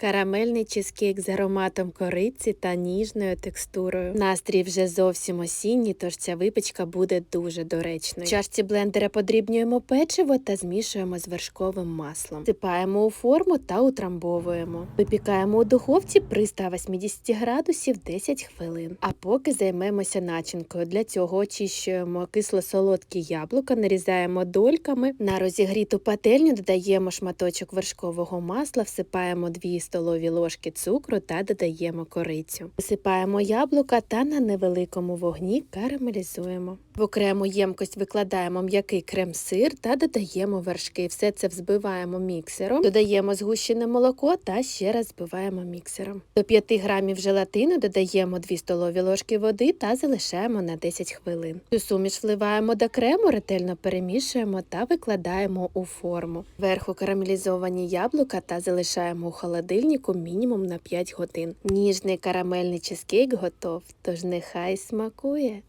Карамельний чизкейк з ароматом кориці та ніжною текстурою. Настрій вже зовсім осінній, тож ця випічка буде дуже доречною. В чашці блендера подрібнюємо печиво та змішуємо з вершковим маслом. Сипаємо у форму та утрамбовуємо. Випікаємо у духовці при 180 градусів 10 хвилин. А поки займемося начинкою. Для цього очищуємо кисло-солодкі яблука, нарізаємо дольками. На розігріту пательню додаємо шматочок вершкового масла, всипаємо 2 столові ложки цукру та додаємо корицю. Висипаємо яблука та на невеликому вогні карамелізуємо. В окрему ємкость викладаємо м'який крем-сир та додаємо вершки. Все це взбиваємо міксером, додаємо згущене молоко та ще раз збиваємо міксером. До 5 грамів желатину додаємо 2 столові ложки води та залишаємо на 10 хвилин. Цю суміш вливаємо до крему, ретельно перемішуємо та викладаємо у форму. Верху карамелізовані яблука та залишаємо у холодильнику мінімум на 5 годин. Ніжний карамельний чизкейк готов, тож нехай смакує.